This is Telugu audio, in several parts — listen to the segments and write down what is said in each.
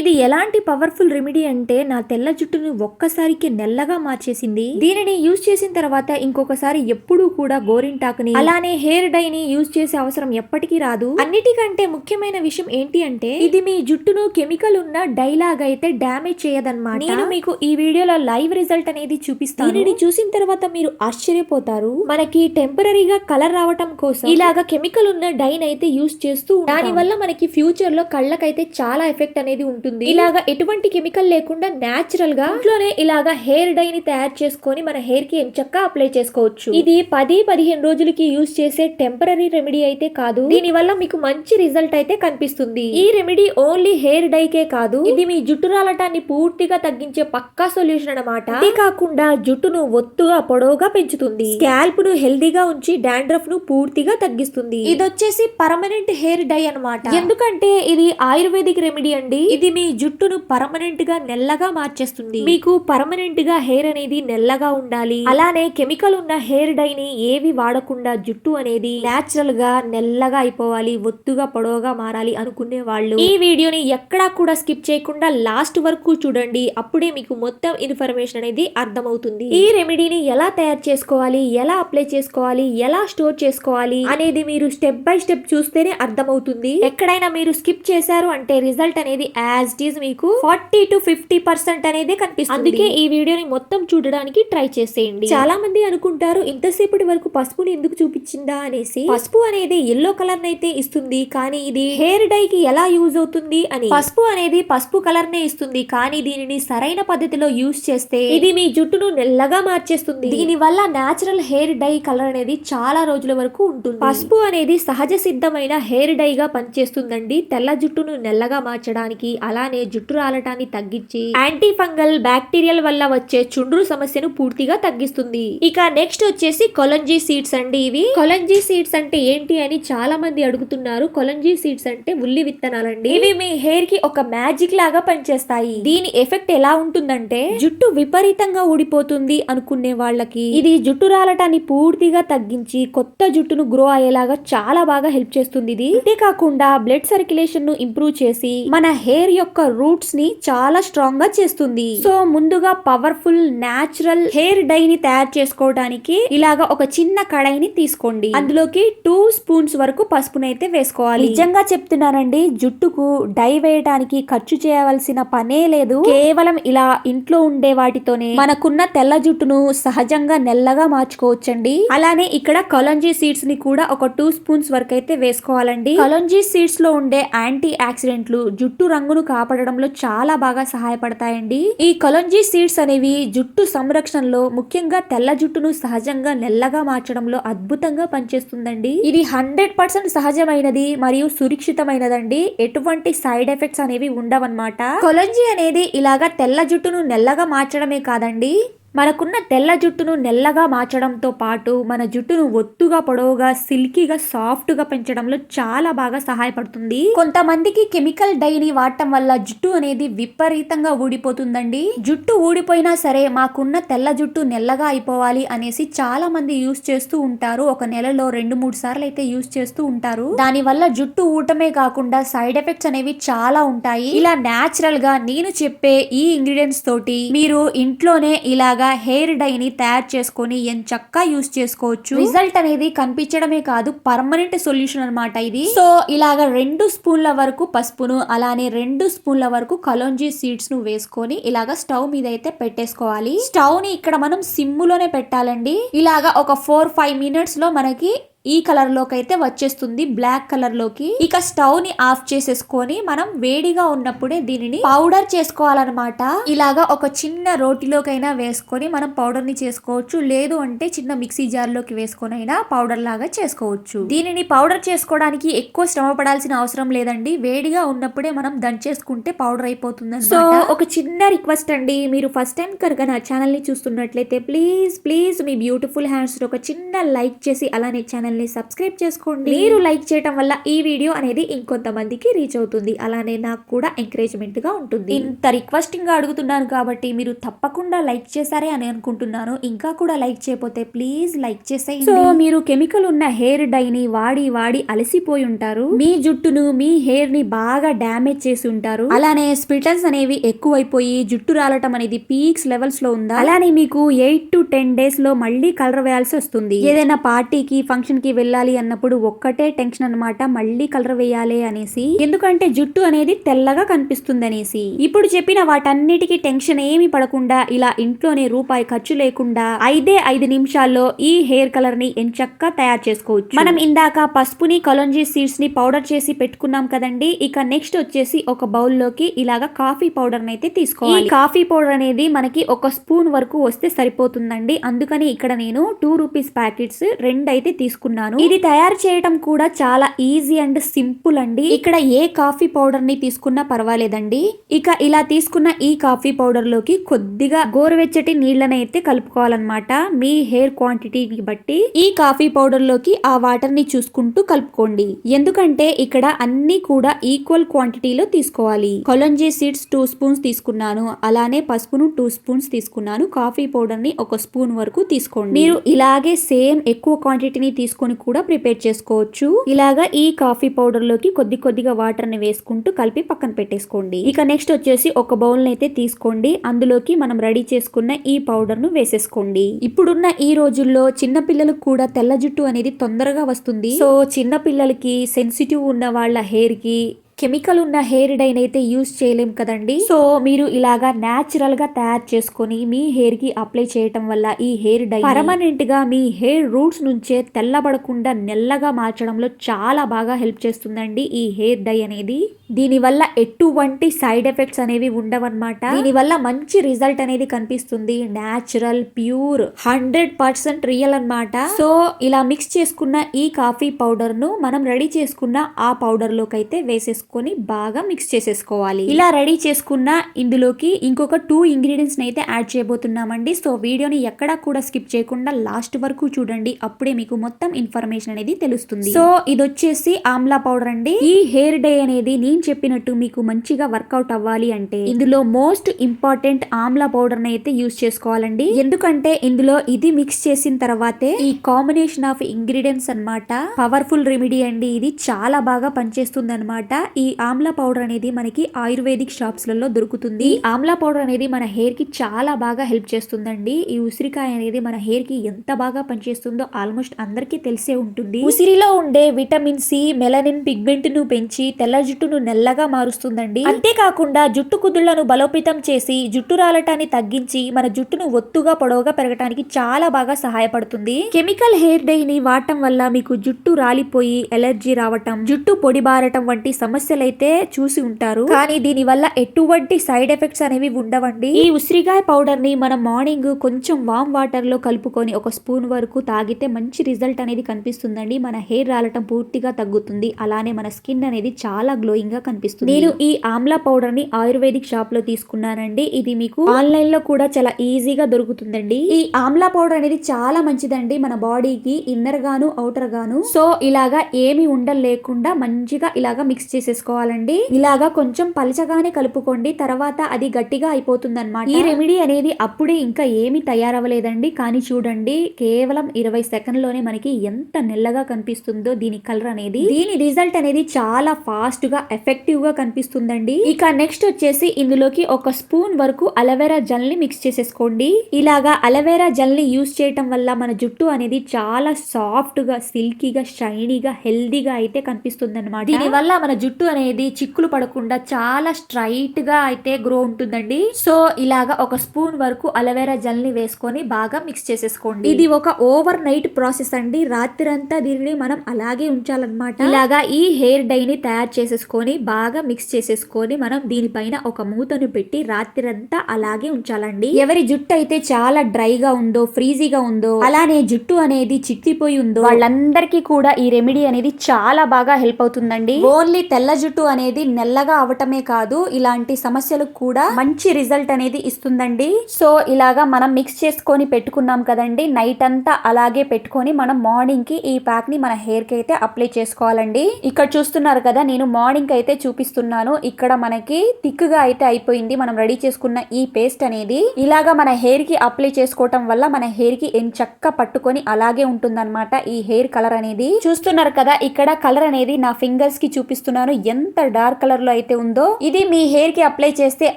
ఇది ఎలాంటి పవర్ఫుల్ రెమెడీ అంటే నా తెల్ల జుట్టును ఒక్కసారికి నెల్లగా మార్చేసింది. దీనిని యూజ్ చేసిన తర్వాత ఇంకొకసారి ఎప్పుడూ కూడా గోరింటాకుని అలానే హెయిర్ డై ని యూజ్ చేసే అవసరం ఎప్పటికీ రాదు. అన్నిటికంటే ముఖ్యమైన విషయం ఏంటి అంటే ఇది మీ జుట్టును కెమికల్ ఉన్న డై లాగా అయితే డ్యామేజ్ చేయదన్నమాట. నేను మీకు ఈ వీడియోలో లైవ్ రిజల్ట్ అనేది చూపిస్తాను. దీనిని చూసిన తర్వాత మీరు ఆశ్చర్యపోతారు. మనకి టెంపరీగా కలర్ రావటం కోసం ఇలాగా కెమికల్ ఉన్న డైన్ అయితే యూజ్ చేస్తూ దాని వల్ల మనకి ఫ్యూచర్లో కళ్ళకైతే చాలా ఎఫెక్ట్ అనేది ఉంటుంది. ఇలాగా ఎటువంటి కెమికల్ లేకుండా నేచురల్గా ఇంట్లోనే ఇలాగా హెయిర్ డై ని తయారు చేసుకొని మన హెయిర్కి ఎంచక్క అప్లై చేసుకోవచ్చు. ఇది పది పదిహేను రోజులకి యూజ్ చేసే టెంపరీ రెమెడీ అయితే కాదు. దీని వల్ల మీకు మంచి రిజల్ట్ అయితే కనిపిస్తుంది. ఈ రెమెడీ ఓన్లీ హెయిర్ డై కే కాదు. ఇది మీ జుట్టు రాలటాన్ని పూర్తిగా తగ్గించే పక్కా సొల్యూషన్ అన్నమాట. ఇది కాకుండా జుట్టును ఒత్తుగా పొడవుగా పెంచుతుంది. స్కాల్ప్ను హెల్దీగా ఉంచి డాండ్రఫ్ను పూర్తిగా తగ్గిస్తుంది. ఇది వచ్చేసి పర్మనెంట్ హెయిర్ డై అన్నమాట. ఎందుకంటే ఇది ఆయుర్వేదిక్ రెమెడీ అండి. ఇది మీ జుట్టును పర్మనెంట్గా నెల్లగా మార్చేస్తుంది. మీకు పర్మనెంట్గా హెయిర్ అనేది నెల్లగా ఉండాలి. అలానే కెమికల్ ఉన్న హెయిర్ డై ని ఏవి వాడకుండా జుట్టు అనేది నేచురల్గా నెల్లగా అయిపోవాలి ఒత్తుగా పొడవుగా మారాలి అనుకునే వాళ్ళు. ఈ వీడియోని ఎక్కడా కూడా స్కిప్ చేయకుండా లాస్ట్ వరకు చూడండి. అప్పుడే మీకు మొత్తం ఇన్ఫర్మేషన్ అనేది అర్థమవుతుంది. ఈ రెమెడీని ఎలా తయారు చేసుకోవాలి? ఎలా అప్లై చేసుకోవాలి? ఎలా స్టోర్ చేసుకోవాలి? అనేది మీరు స్టెప్ బై స్టెప్ చూస్తేనే అర్థమవుతుంది. ఎక్కడైనా మీరు స్కిప్ చేశారు అంటే రిజల్ట్ అనేది యాజ్ ఇట్ ఈస్ మీకు ఫార్టీ టు ఫిఫ్టీ పర్సెంట్ అనేది కనిపిస్తుంది. అందుకే ఈ వీడియోని మొత్తం చూడడానికి ట్రై చేసేయండి. చాలా మంది అనుకుంటారు ఇంతసేపటి వరకు పసుపుని ఎందుకు చూపించిందా అనేసి. పసుపు అనేది ఎల్లో కలర్ అయితే ఇస్తుంది కానీ ఇది హెయిర్ డై కి ఎలా యూజ్ అవుతుంది అని. పసుపు అనేది పసుపు కలర్ నే ఇస్తుంది కానీ దీనిని సరైన పద్ధతిలో యూజ్ చేస్తే ఇది మీ జుట్టును నెల్లగా మార్చేస్తుంది. దీని వల్ల నేచురల్ హెయిర్ డై కలర్ అనేది చాలా రోజుల వరకు ఉంటుంది. పసుపు అనేది సహజ సిద్ధమైన హెయిర్ డై గా పనిచేస్తుందండి. తెల్ల జుట్టును నెల్లగా మార్చడానికి అలానే జుట్టు రాలటాన్ని తగ్గించి యాంటీ ఫంగల్ బ్యాక్టీరియల్ వల్ల వచ్చే చుండ్రు సమస్యను పూర్తిగా తగ్గిస్తుంది. ఇక నెక్స్ట్ వచ్చేసి కొలంజీ సీడ్స్ అండి ఇవి. కొలంజీ సీడ్స్ అంటే ఏంటి అని చాలా మంది అడుగుతున్నారు. కొలంజీ సీడ్స్ అంటే ఉల్లి విత్తనాలండి. ఇవి మీ హెయిర్కి ఒక మ్యాజిక్ లాగా పనిచేస్తాయి. దీని ఎఫెక్ట్ ఎలా ఉంటుందంటే జుట్టు విపరీతంగా ఊడిపోతుంది అనుకునే వాళ్ళకి. ఇది జుట్టు రాలటాన్ని పూర్తిగా తగ్గించి కొత్త జుట్టును గ్రో అయ్యేలాగా చాలా బాగా హెల్ప్ చేస్తుంది ఇది. అంతేకాకుండా బ్లడ్ సర్క్యులేషన్ను ఇంప్రూవ్ చేసి మన హెయిర్ యొక్క రూట్స్ని చాలా స్ట్రాంగ్గా చేస్తుంది. సో ముందుగా పవర్ఫుల్ నాచురల్ హెయిర్ డై ని తయారు చేసుకోవడానికి ఇలాగా ఒక చిన్న కడాయిని తీసుకోండి. అందులోకి టూ స్పూన్స్ వరకు పసుపునైతే వేసుకోవాలి. నిజంగా చెప్తున్నానండి జుట్టుకు డై వేయడానికి ఖర్చు చేయవలసిన పనే లేదు. కేవలం ఇలా ఇంట్లో ఉండే వాటితోనే మనకున్న తెల్ల జుట్టును సహజంగా నెల్లగా మార్చుకోవచ్చండి. అలానే ఇక్కడ కొలంజీ సీడ్స్ని కూడా ఒక టూ స్పూన్స్ వరకు అయితే వేసుకోవాలండి. కొలంజీ సీడ్స్లో ఉండే యాంటీ ఆక్సిడెంట్లు జుట్టు రంగును కాపాడడంలో చాలా బాగా సహాయపడతాయండి. ఈ కొలంజీ సీడ్స్ అనేవి జుట్టు సంరక్షణలో ముఖ్యంగా తెల్ల జుట్టును సహజంగా నెల్లగా మార్చడంలో అద్భుతంగా పనిచేస్తుందండి. ఇది హండ్రెడ్ పర్సెంట్ సహజమైనది మరియు సురక్షితమైనదండి. ఎటువంటి సైడ్ ఎఫెక్ట్స్ అనేవి ఉండవన్నమాట. కొలంజీ అనేది ఇలాగా తెల్ల జుట్టును నెల్లగా మార్చడమే కాదండి. మనకున్న తెల్ల జుట్టును నెల్లగా మార్చడంతో పాటు మన జుట్టును ఒత్తుగా పొడవుగా సిల్కీగా సాఫ్ట్గా పెంచడంలో చాలా బాగా సహాయపడుతుంది. కొంతమందికి కెమికల్ డైని వాడటం వల్ల జుట్టు అనేది విపరీతంగా ఊడిపోతుందండి. జుట్టు ఊడిపోయినా సరే మాకున్న తెల్ల జుట్టు నెల్లగా అయిపోవాలి అనేసి చాలా మంది యూస్ చేస్తూ ఉంటారు. ఒక నెలలో రెండు మూడు సార్లు అయితే యూస్ చేస్తూ ఉంటారు. దాని వల్ల జుట్టు ఊటమే కాకుండా సైడ్ ఎఫెక్ట్స్ అనేవి చాలా ఉంటాయి. ఇలా నేచురల్గా నేను చెప్పే ఈ ఇంగ్రీడియంట్స్ తోటి మీరు ఇంట్లోనే ఇలాగా హెయిర్ డై ని తయారు చేసుకొని ఎంచక్కా యూస్ చేసుకోవచ్చు. రిజల్ట్ అనేది కనిపించడమే కాదు పర్మనెంట్ సొల్యూషన్ అన్నమాట ఇది. సో ఇలాగ రెండు స్పూన్ల వరకు పసుపును అలానే రెండు స్పూన్ల వరకు కలోంజీ సీడ్స్ను వేసుకొని ఇలాగ స్టవ్ మీద అయితే పెట్టేసుకోవాలి. స్టవ్ని ఇక్కడ మనం సిమ్ములోనే పెట్టాలండి. ఇలాగా ఒక ఫోర్ ఫైవ్ మినిట్స్లో మనకి ఈ కలర్లోకి అయితే వచ్చేస్తుంది బ్లాక్ కలర్లోకి. ఇక స్టవ్ని ఆఫ్ చేసేసుకొని మనం వేడిగా ఉన్నప్పుడే దీనిని పౌడర్ చేసుకోవాలన్నమాట. ఇలాగా ఒక చిన్న రోటిలోకైనా వేసుకొని మనం పౌడర్ని చేసుకోవచ్చు. లేదు అంటే చిన్న మిక్సీ జార్లోకి వేసుకొని అయినా పౌడర్ లాగా చేసుకోవచ్చు. దీనిని పౌడర్ చేసుకోవడానికి ఎక్కువ శ్రమ పడాల్సిన అవసరం లేదండి. వేడిగా ఉన్నప్పుడే మనం దంచేసుకుంటే పౌడర్ అయిపోతుంది సో ఒక చిన్న రిక్వెస్ట్ అండి. మీరు ఫస్ట్ టైం కనుక నా ఛానల్ని చూస్తున్నట్లయితే ప్లీజ్ ప్లీజ్ మీ బ్యూటిఫుల్ హ్యాండ్స్ ఒక చిన్న లైక్ చేసి అలానే ఛానల్ ఛానల్ని సబ్స్క్రైబ్ చేసుకోండి. మీరు లైక్ చేయడం వల్ల ఈ వీడియో అనేది ఇంకొంతమందికి రీచ్ అవుతుంది. అలానే నాకు కూడా ఎంకరేజ్మెంట్గా ఉంటుంది. ఇంత రిక్వెస్టింగ్గా అడుగుతున్నాను కాబట్టి మీరు తప్పకుండా లైక్ చేశారే అని అనుకుంటున్నాను. ఇంకా కూడా లైక్ చేయకపోతే ప్లీజ్ లైక్ చేసేయండి. సో మీరు కెమికల్ ఉన్న హెయిర్ డై ని వాడి వాడి అలసిపోయి ఉంటారు. మీ జుట్టును మీ హెయిర్ని బాగా డ్యామేజ్ చేసి ఉంటారు. అలానే స్ప్లిటర్స్ అనేవి ఎక్కువైపోయి జుట్టు రాలటం అనేది పీక్స్ లెవెల్స్లో ఉందా? అలానే మీకు ఎయిట్ టు టెన్ డేస్లో మళ్ళీ కలర్ వేయాల్సి వస్తుంది. ఏదైనా పార్టీకి ఫంక్షన్కి వెళ్ళాలి అన్నప్పుడు ఒక్కటే టెన్షన్ అన్నమాట. మళ్ళీ కలర్ వేయాలి అనేసి. ఎందుకంటే జుట్టు అనేది తెల్లగా కనిపిస్తుంది అనేసి ఇప్పుడు చెప్పిన వాటన్నిటికీ టెన్షన్ ఏమి పడకుండా ఇలా ఇంట్లోనే రూపాయి ఖర్చు లేకుండా ఐదే ఐదు నిమిషాల్లో ఈ హెయిర్ కలర్ని ఎంచక్కా తయారు చేసుకోవచ్చు. మనం ఇందాక పసుపుని కలంజీ సీడ్స్ని పౌడర్ చేసి పెట్టుకున్నాం కదండి. ఇక నెక్స్ట్ వచ్చేసి ఒక బౌల్లోకి ఇలాగా కాఫీ పౌడర్ అయితే తీసుకోవాలి. ఈ కాఫీ పౌడర్ అనేది మనకి ఒక స్పూన్ వరకు వస్తే సరిపోతుందండి. అందుకని ఇక్కడ నేను టూ రూపీస్ ప్యాకెట్స్ రెండు అయితే తీసుకున్నాను. ఇది తయారు చేయడం కూడా చాలా ఈజీ అండ్ సింపుల్ అండి. ఇక్కడ ఏ కాఫీ పౌడర్ని తీసుకున్నా పర్వాలేదండి. ఇక ఇలా తీసుకున్న ఈ కాఫీ పౌడర్లోకి కొద్దిగా గోరువెచ్చటి నీళ్ళని అయితే కలుపుకోవాలన్నమాట. మీ హెయిర్ క్వాంటిటీని బట్టి ఈ కాఫీ పౌడర్లోకి ఆ వాటర్ని చూసుకుంటూ కలుపుకోండి. ఎందుకంటే ఇక్కడ అన్ని కూడా ఈక్వల్ క్వాంటిటీలో తీసుకోవాలి. కొలంజీ సీడ్స్ టూ స్పూన్స్ తీసుకున్నాను. అలానే పసుపును టూ స్పూన్స్ తీసుకున్నాను. కాఫీ పౌడర్ని ఒక స్పూన్ వరకు తీసుకోండి. మీరు ఇలాగే సేమ్ ఎక్కువ క్వాంటిటీని తీసుకొని కూడా ప్రిపేర్ చేసుకోవచ్చు. ఇలాగా ఈ కాఫీ పౌడర్లోకి కొద్ది కొద్దిగా వాటర్ని వేసుకుంటూ కలిపి పక్కన పెట్టేసుకోండి. ఇక నెక్స్ట్ వచ్చేసి ఒక బౌల్ అయితే తీసుకోండి. అందులోకి మనం రెడీ చేసుకున్న ఈ పౌడర్ను వేసేసుకోండి. ఇప్పుడున్న ఈ రోజుల్లో చిన్న పిల్లలకు కూడా తెల్ల జుట్టు అనేది తొందరగా వస్తుంది. సో చిన్న పిల్లలకి సెన్సిటివ్ ఉన్న వాళ్ళ హెయిర్కి కెమికల్ ఉన్న హెయిర్ డైన్ అయితే యూస్ చేయలేం కదండి. సో మీరు ఇలాగా న్యాచురల్గా తయారు చేసుకొని మీ హెయిర్కి అప్లై చేయటం వల్ల ఈ హెయిర్ డై పర్మనెంట్గా మీ హెయిర్ రూట్స్ నుంచే తెల్లబడకుండా నెల్లగా మార్చడంలో చాలా బాగా హెల్ప్ చేస్తుందండి ఈ హెయిర్ డై అనేది. దీని వల్ల ఎటువంటి సైడ్ ఎఫెక్ట్స్ అనేవి ఉండవన్నమాట. దీని వల్ల మంచి రిజల్ట్ అనేది కనిపిస్తుంది. Natural pure hundred percent real అన్నమాట. సో ఇలా మిక్స్ చేసుకున్న ఈ కాఫీ పౌడర్ను మనం రెడీ చేసుకున్న ఆ పౌడర్లోకి అయితే వేసేసుకొని బాగా మిక్స్ చేసేసుకోవాలి. ఇలా రెడీ చేసుకున్న ఇందులోకి ఇంకొక టూ ఇంగ్రీడియంట్స్ అయితే యాడ్ చేయబోతున్నామండి. సో వీడియోని ఎక్కడా కూడా స్కిప్ చేయకుండా లాస్ట్ వరకు చూడండి. అప్పుడే మీకు మొత్తం ఇన్ఫర్మేషన్ అనేది తెలుస్తుంది. సో ఇది వచ్చేసి ఆమ్లా పౌడర్ అండి. ఈ హెయిర్ డే అనేది నేను చెప్పినట్టు మీకు మంచిగా వర్కౌట్ అవ్వాలి అంటే ఇందులో మోస్ట్ ఇంపార్టెంట్ ఆమ్లా పౌడర్ అయితే యూస్ చేసుకోవాలండి. ఎందుకంటే ఇందులో ఇది మిక్స్ చేసిన తర్వాతే ఈ కాంబినేషన్ ఆఫ్ ఇంగ్రీడియంట్స్ అన్నమాట పవర్ఫుల్ రెమెడీ అండి. ఇది చాలా బాగా పనిచేస్తుంది అనమాట ఈ ఆమ్లా పౌడర్ అనేది మనకి ఆయుర్వేదిక్ షాప్స్లలో దొరుకుతుంది. ఈ ఆమ్లా పౌడర్ అనేది మన హెయిర్కి చాలా బాగా హెల్ప్ చేస్తుందండి. ఈ ఉసిరికాయ అనేది మన హెయిర్కి ఎంత బాగా పనిచేస్తుందో ఆల్మోస్ట్ అందరికీ తెలిసే ఉంటుంది. ఉసిరిలో ఉండే విటమిన్ సి మెలనిన్ పిగ్మెంట్ను పెంచి తెల్ల జుట్టును నెల్లగా మారుస్తుందండి. అంతేకాకుండా జుట్టు కుదుళ్ళను బలోపేతం చేసి జుట్టు రాలటాన్ని తగ్గించి మన జుట్టును ఒత్తుగా పొడవుగా పెరగటానికి చాలా బాగా సహాయపడుతుంది. కెమికల్ హెయిర్ డై ని వాడటం వల్ల మీకు జుట్టు రాలిపోయి ఎలర్జీ రావటం జుట్టు పొడిబారటం వంటి సమస్యలైతే చూసి ఉంటారు. కానీ దీని వల్ల ఎటువంటి సైడ్ ఎఫెక్ట్స్ అనేవి ఉండవండి. ఈ ఉసిరికాయ పౌడర్ని మనం మార్నింగ్ కొంచెం వామ్ వాటర్లో కలుపుకొని ఒక స్పూన్ వరకు తాగితే మంచి రిజల్ట్ అనేది కనిపిస్తుందండి. మన హెయిర్ రాలటం పూర్తిగా తగ్గుతుంది. అలానే మన స్కిన్ అనేది చాలా గ్లోయింగ్ గా కనిపిస్తుంది. నేను ఈ ఆమ్లా పౌడర్ని ఆయుర్వేదిక్ షాప్లో తీసుకున్నానండి. ఇది మీకు ఆన్లైన్లో కూడా చాలా ఈజీగా దొరుకుతుందండి. ఈ ఆమ్లా పౌడర్ అనేది చాలా మంచిదండి మన బాడీకి ఇన్నర్ గాను అవుటర్ గాను. సో ఇలాగా ఏమి ఉండలు లేకుండా మంచిగా ఇలాగా మిక్స్ చేసేసుకోవాలండి. ఇలాగా కొంచెం పలచగానే కలుపుకోండి. తర్వాత అది గట్టిగా అయిపోతుంది అనమాట ఈ రెమెడీ అనేది అప్పుడే ఇంకా ఏమి తయారవ్వలేదండి. కానీ చూడండి కేవలం ఇరవై సెకండ్లోనే మనకి ఎంత నెల్లగా కనిపిస్తుందో దీని కలర్ అనేది. దీని రిజల్ట్ అనేది చాలా ఫాస్ట్గా ఎఫెక్టివ్ గా కనిపిస్తుందండి. ఇక నెక్స్ట్ వచ్చేసి ఇందులోకి ఒక స్పూన్ వరకు అలవేరా జెల్ని మిక్స్ చేసేసుకోండి. ఇలాగా అలవేరా జెల్ని యూస్ చేయటం వల్ల మన జుట్టు అనేది చాలా సాఫ్ట్గా సిల్కీగా షైనీగా హెల్దీగా అయితే కనిపిస్తుంది అనమాట దీనివల్ల మన జుట్టు అనేది చిక్కులు పడకుండా చాలా స్ట్రైట్గా అయితే గ్రో ఉంటుందండి. సో ఇలాగా ఒక స్పూన్ వరకు అలవేరా జెల్ని వేసుకొని బాగా మిక్స్ చేసేసుకోండి. ఇది ఒక ఓవర్ నైట్ ప్రాసెస్ అండి. రాత్రంతా దీనిని మనం అలాగే ఉంచాలన్నమాట. ఇలాగా ఈ హెయిర్ డై ని తయారు చేసేసుకొని బాగా మిక్స్ చేసేసుకొని మనం దీనిపైన ఒక మూతను పెట్టి రాత్రంతా అలాగే ఉంచాలండి. ఎవరి జుట్టు అయితే చాలా డ్రైగా ఉందో ఫ్రీజీగా ఉందో అలానే జుట్టు అనేది చిట్లిపోయి ఉందో వాళ్ళందరికీ కూడా ఈ రెమెడీ అనేది చాలా బాగా హెల్ప్ అవుతుందండి. ఓన్లీ తెల్ల జుట్టు అనేది నల్లగా అవటమే కాదు ఇలాంటి సమస్యలకు కూడా మంచి రిజల్ట్ అనేది ఇస్తుందండి. సో ఇలాగా మనం మిక్స్ చేసుకొని పెట్టుకున్నాం కదండి నైట్ అంతా అలాగే పెట్టుకొని మనం మార్నింగ్కి ఈ ప్యాక్ని మన హెయిర్కి అయితే అప్లై చేసుకోవాలండి. ఇక్కడ చూస్తున్నారు కదా నేను మార్నింగ్ అయితే చూపిస్తున్నాను ఇక్కడ మనకి థిక్గా అయితే అయిపోయింది. మనం రెడీ చేసుకున్న ఈ పేస్ట్ అనేది ఇలాగా మన హెయిర్కి అప్లై చేసుకోవటం వల్ల మన హెయిర్కి చక్క పట్టుకొని అలాగే ఉంటుందన్నమాట ఈ హెయిర్ కలర్ అనేది. చూస్తున్నారు కదా ఇక్కడ కలర్ అనేది నా ఫింగర్స్కి చూపిస్తున్నాను. ఎంత డార్క్ కలర్లో అయితే ఉందో ఇది మీ హెయిర్కి అప్లై చేస్తే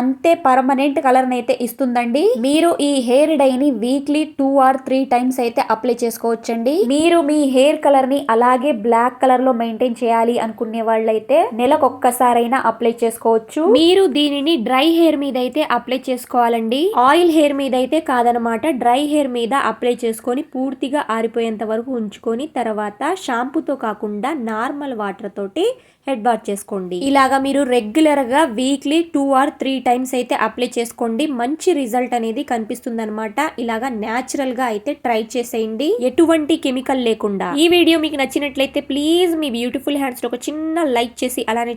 అంతే పర్మనెంట్ కలర్ అయితే ఇస్తుందండి. మీరు ఈ హెయిర్ డై ని weekly two or three times అయితే అప్లై చేసుకోవచ్చండి. మీరు మీ హెయిర్ కలర్ని అలాగే బ్లాక్ కలర్లో మెయింటైన్ చేయాలి అనుకునే వాళ్ళైతే నెలకు ఒక్కసారైనా అప్లై చేసుకోవచ్చు. మీరు దీనిని డ్రై హెయిర్ మీద అయితే అప్లై చేసుకోవాలండి. ఆయిల్ హెయిర్ మీద అయితే కాదనమాట. డ్రై హెయిర్ మీద అప్లై చేసుకొని పూర్తిగా ఆరిపోయేంత వరకు ఉంచుకొని తర్వాత షాంపూతో కాకుండా నార్మల్ వాటర్ తోటి హెడ్ బాత్ చేసుకోండి. ఇలాగా మీరు రెగ్యులర్గా weekly two or three times అయితే అప్లై చేసుకోండి. మంచి రిజల్ట్ అనేది కనిపిస్తుంది అనమాట ఇలాగా న్యాచురల్గా అయితే ట్రై చేసేయండి. ఎటువంటి కెమికల్ లేకుండా. ఈ వీడియో మీకు నచ్చినట్లయితే ప్లీజ్ మీ బ్యూటిఫుల్ హ్యాండ్స్ ఒక చిన్న లైక్ చేసి అలానే